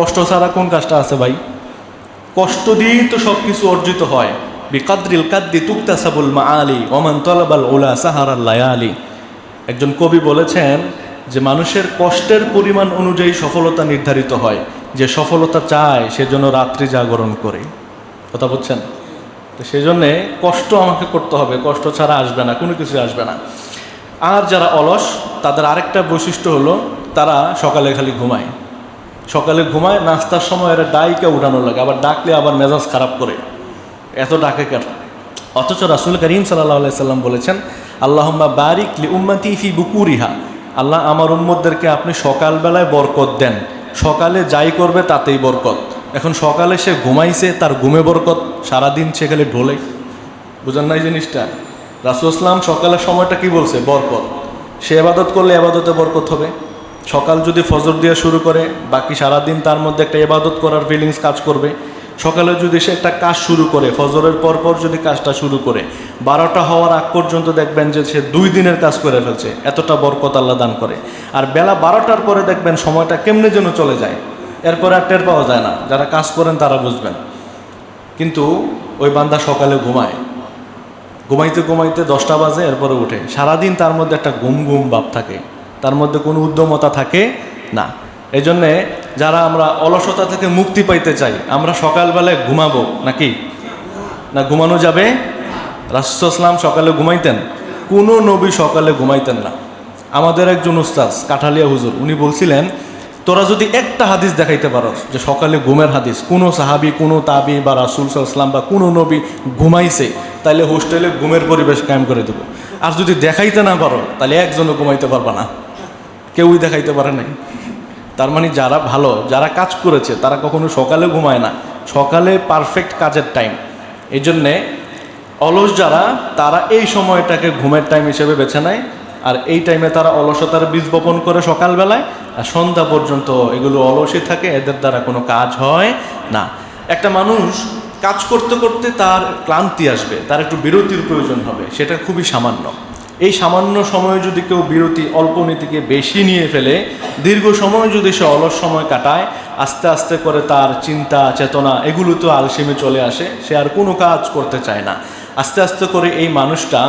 কষ্ট ছাড়া কোন কাজটা আছে ভাই? কষ্ট দিয়েই তো সব কিছু অর্জিত হয়। বিকাদ্রিল কাদ্দি তুক্তাসাবুল মা আলী ওমান তলাবাল ওলা সাহারাল লায়ালি। একজন কবি বলেছেন যে, মানুষের কষ্টের পরিমাণ অনুযায়ী সফলতা নির্ধারিত হয়। যে সফলতা চায় সেজন্য রাত্রি জাগরণ করে। কথা বলছেন? তো সেই জন্যে কষ্ট আমাকে করতে হবে। কষ্ট ছাড়া আসবে না, কোনো কিছু আসবে না। আর যারা অলস, তাদের আরেকটা বৈশিষ্ট্য হলো, তারা সকালে খালি ঘুমায়। সকালে ঘুমায়, নাস্তার সময় এরা ডাইকে উঠানো লাগে, আবার ডাকলে আবার মেজাজ খারাপ করে। এত ডাকে কেন? অথচ রাসুল করিম সাল্লাহ সাল্লাম বলেছেন, আল্লাহম্মা বারিক লি উম্মাতি ফি বুকুরিহা। আল্লাহ আমার উম্মতদেরকে আপনি সকালবেলায় বরকত দেন। সকালে যাই করবে তাতেই বরকত। এখন সকালে সে ঘুমাইছে, তার ঘুমে বরকত, সারাদিন সে খালি ঢোলে। বুঝেন না এই জিনিসটা? রাসুল ইসলাম সকালের সময়টা কি বলছে? বরকত। সে আবাদত করলে আবাদতে বরকত হবে? সকাল যদি ফজর দিয়ে শুরু করে, বাকি সারাদিন তার মধ্যে একটা ইবাদত করার ফিলিংস কাজ করবে। সকালে যদি সে একটা কাজ শুরু করে, ফজরের পর পর যদি কাজটা শুরু করে, বারোটা হওয়ার আগ পর্যন্ত দেখবেন যে সে দুই দিনের কাজ করে ফেলছে, এতটা বরকত আল্লাহ দান করে। আর বেলা বারোটার পরে দেখবেন সময়টা কেমনে যেন চলে যায়। এরপরে আর টের পাওয়া যায় না, যারা কাজ করেন তারা বুঝবেন। কিন্তু ওই বান্দা সকালে ঘুমায়। ঘুমাইতে ঘুমাইতে দশটা বাজে, এরপরে উঠে। সারাদিন তার মধ্যে একটা ঘুম ঘুম ভাব থাকে। তার মধ্যে কোনো উদ্যমতা থাকে না। এই জন্যে যারা আমরা অলসতা থেকে মুক্তি পাইতে চাই, আমরা সকালবেলায় ঘুমাবো নাকি? না, ঘুমানো যাবে? রাসুসলাম সকালে ঘুমাইতেন। কোনো নবী সকালে ঘুমাইতেন না। আমাদের একজন উস্তাজ কাঠালিয়া হুজুর, উনি বলছিলেন, তোরা যদি একটা হাদিস দেখাইতে পারো যে সকালে ঘুমের হাদিস, কোনো সাহাবি, কোনো তাবি বা রাসুল সাল্লাম বা কোনো নবী ঘুমাইছে তাহলে হোস্টেলে ঘুমের পরিবেশ কায়েম করে দেবো। আর যদি দেখাইতে না পারো তাহলে একজনও ঘুমাইতে পারবা না। কেউই দেখাইতে পারে নাই। তার মানে যারা ভালো, যারা কাজ করেছে, তারা কখনো সকালে ঘুমায় না। সকালে পারফেক্ট কাজের টাইম এই জন্যে অলস যারা, তারা এই সময়টাকে ঘুমের টাইম হিসেবে বেছে নেয়। আর এই টাইমে তারা অলসতার বীজ বপন করে সকালবেলায়। আর সন্ধ্যা পর্যন্ত এগুলো অলসই থাকে, এদের দ্বারা কোনো কাজ হয় না। একটা মানুষ কাজ করতে করতে তার ক্লান্তি আসবে, তার একটু বিরতির প্রয়োজন হবে, সেটা খুবই সামান্য। এই সামান্য সময়ে যদি কেউ বিরতি অল্প নীতিকে বেশি নিয়ে ফেলে, দীর্ঘ সময় যদি সে অলস সময় কাটায়, আস্তে আস্তে করে তার চিন্তা, চেতনা এগুলো তো আলসেমে চলে আসে, সে আর কোনো কাজ করতে চায় না। আস্তে আস্তে করে এই মানুষটা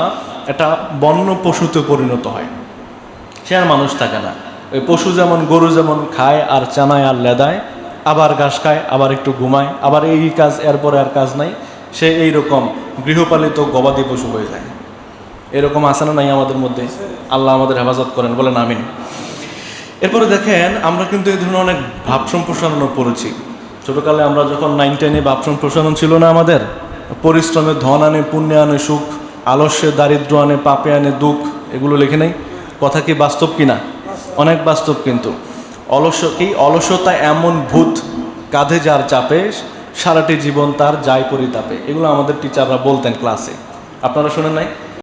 একটা বন্য পশুতে পরিণত হয়। সে আর মানুষ থাকে না। ওই পশু যেমন গরু যেমন খায়, আর চানায় আর লেদায়, আবার ঘাস খায়, আবার একটু ঘুমায়, আবার এই কাজ, এরপরে আর কাজ নাই। সে এই রকম গৃহপালিত গবাদি পশু হয়ে যায়। এরকম আছে না নাই আমাদের মধ্যে? আল্লাহ আমাদের হেফাজত করেন, বলেন আমিন। এরপরে দেখেন, আমরা কিন্তু এই ধরনের অনেক ভাব সম্প্রসারণও পড়েছি। ছোটোকালে আমরা যখন নাইন টেনে ভাব সম্প্রসারণ ছিল না আমাদের, পরিশ্রমে ধন আনে, পুণ্যে আনে, সুখ, আলস্যে দারিদ্র আনে, পাপে আনে, দুঃখ, এগুলো লিখে নেই। কথা কি বাস্তব কি না অনেক বাস্তব কিন্তু। অলস্য কি? অলসতা এমন ভূত, কাঁধে যার চাপে, সারাটি জীবন তার যায় পরিতাপে। এগুলো আমাদের টিচাররা বলতেন ক্লাসে আপনারা শুনেন নাই?